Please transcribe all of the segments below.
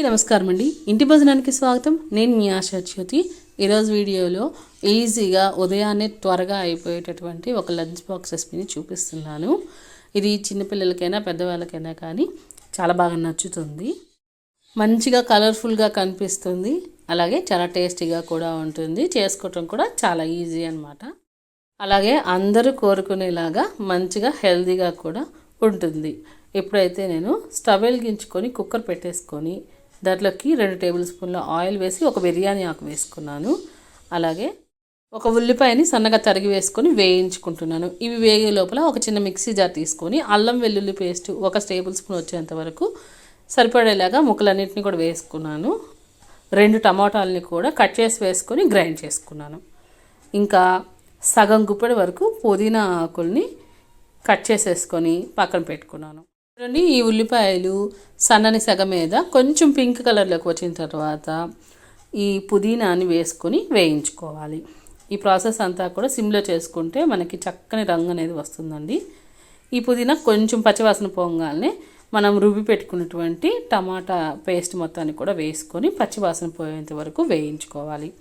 అందరికీ నమస్కారం అండి. ఇంటి భోజనానికి స్వాగతం. నేను మీ ఆశా జ్యోతి. ఈరోజు వీడియోలో ఈజీగా ఉదయాన్నే త్వరగా అయిపోయేటటువంటి ఒక లంచ్ బాక్స్ రెసిపీని చూపిస్తున్నాను. ఇది చిన్నపిల్లలకైనా పెద్దవాళ్ళకైనా కానీ చాలా బాగా నచ్చుతుంది. మంచిగా కలర్ఫుల్గా కనిపిస్తుంది. అలాగే చాలా టేస్టీగా కూడా ఉంటుంది. చేసుకోవటం కూడా చాలా ఈజీ అనమాట అలాగే అందరూ కోరుకునేలాగా మంచిగా హెల్తీగా కూడా ఉంటుంది. ఇప్పుడైతే నేను స్టవ్ వెలిగించుకొని కుక్కర్ పెట్టేసుకొని దాంట్లోకి రెండు టేబుల్ స్పూన్ల ఆయిల్ వేసి ఒక బిర్యానీ ఆకు వేసుకున్నాను. అలాగే ఒక ఉల్లిపాయని సన్నగా తరిగి వేసుకొని వేయించుకుంటున్నాను. ఇవి వేగే లోపల ఒక చిన్న మిక్సీ జార్ తీసుకొని అల్లం వెల్లుల్లి పేస్ట్ ఒక టేబుల్ స్పూన్ వచ్చేంత వరకు సరిపడేలాగా ముక్కలన్నింటినీ కూడా వేసుకున్నాను. రెండు టమాటాలని కూడా కట్ చేసి వేసుకొని గ్రైండ్ చేసుకున్నాను. ఇంకా సగం గుప్పెడి వరకు పుదీనా ఆకుల్ని కట్ చేసేసుకొని పక్కన పెట్టుకున్నాను. చూడండి ఈ ఉల్లిపాయలు సన్నని సగం మీద కొంచెం పింక్ కలర్లోకి వచ్చిన తర్వాత ఈ పుదీనాని వేసుకొని వేయించుకోవాలి. ఈ ప్రాసెస్ అంతా కూడా సిమ్లో చేసుకుంటే మనకి చక్కని రంగు అనేది వస్తుందండి. ఈ పుదీనా కొంచెం పచ్చివాసన పోగానే మనం రుబ్బి పెట్టుకున్నటువంటి టమాటా పేస్ట్ మొత్తాన్ని కూడా వేసుకొని పచ్చివాసన పోయేంత వరకు వేయించుకోవాలి.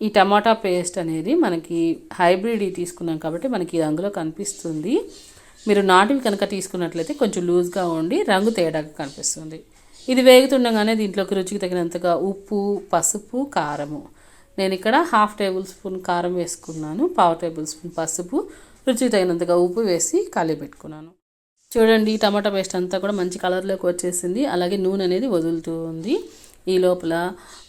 ఈ టమాటా పేస్ట్ అనేది మనకి హైబ్రిడ్ తీసుకున్నాం కాబట్టి మనకి ఈ రంగులో కనిపిస్తుంది. మీరు నాటివి కనుక తీసుకున్నట్లయితే కొంచెం లూజ్గా ఉండి రంగు తేడాగా కనిపిస్తుంది. ఇది వేగుతుండగానే దీంట్లోకి రుచికి తగినంతగా ఉప్పు పసుపు కారము. నేను ఇక్కడ హాఫ్ టేబుల్ స్పూన్ కారం వేసుకున్నాను పావు టేబుల్ స్పూన్ పసుపు రుచికి తగినంతగా ఉప్పు వేసి కలిపెట్టుకున్నాను చూడండి టమాటా పేస్ట్ అంతా కూడా మంచి కలర్లోకి వచ్చేసింది. అలాగే నూనె అనేది వదులుతూ ఉంది. ఈ లోపల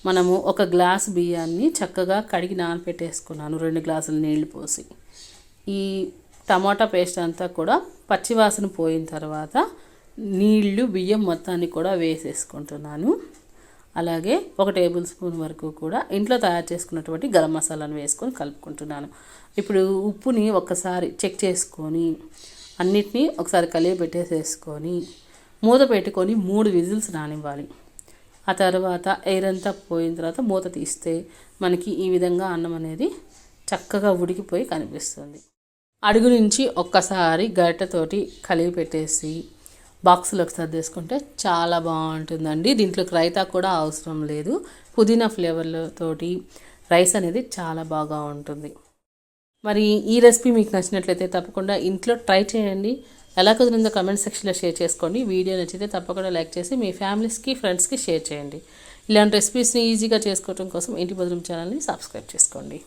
మనము ఒక గ్లాస్ బియ్యాన్ని చక్కగా కడిగి నానపెట్టేసుకున్నాను రెండు గ్లాసులు నీళ్ళు పోసి. ఈ టమాటా పేస్ట్ అంతా కూడా పచ్చివాసన పోయిన తర్వాత నీళ్ళు బియ్యం మొత్తాన్ని కూడా వేసేసుకుంటున్నాను. అలాగే ఒక టేబుల్ స్పూన్ వరకు కూడా ఇంట్లో తయారు చేసుకున్నటువంటి గరం మసాలాను వేసుకొని కలుపుకుంటున్నాను. ఇప్పుడు ఉప్పుని ఒకసారి చెక్ చేసుకొని అన్నిటినీ ఒకసారి కలిగి పెట్టేసేసుకొని మూత పెట్టుకొని మూడు విజిల్స్ రానివ్వాలి. ఆ తర్వాత ఎయిర్ అంతా పోయిన తర్వాత మూత తీస్తే మనకి ఈ విధంగా అన్నం అనేది చక్కగా ఉడికిపోయి కనిపిస్తుంది. అడుగు నుంచి ఒక్కసారి గరిటెతోటి కలిగి పెట్టేసి బాక్సులోకి సర్దేసుకుంటే చాలా బాగుంటుందండి. దీంట్లోకి రైతా కూడా అవసరం లేదు. పుదీనా ఫ్లేవర్లతోటి రైస్ అనేది చాలా బాగా ఉంటుంది. మరి ఈ రెసిపీ మీకు నచ్చినట్లయితే తప్పకుండా ఇంట్లో ట్రై చేయండి. ఎలా కుదిరిందో కమెంట్ సెక్షన్లో షేర్ చేసుకోండి. వీడియో నచ్చితే తప్పకుండా లైక్ చేసి మీ ఫ్యామిలీస్కి ఫ్రెండ్స్కి షేర్ చేయండి. ఇలాంటి రెసిపీస్ని ఈజీగా చేసుకోవడం కోసం ఇంటి భద్రం ఛానల్ని సబ్స్క్రైబ్ చేసుకోండి.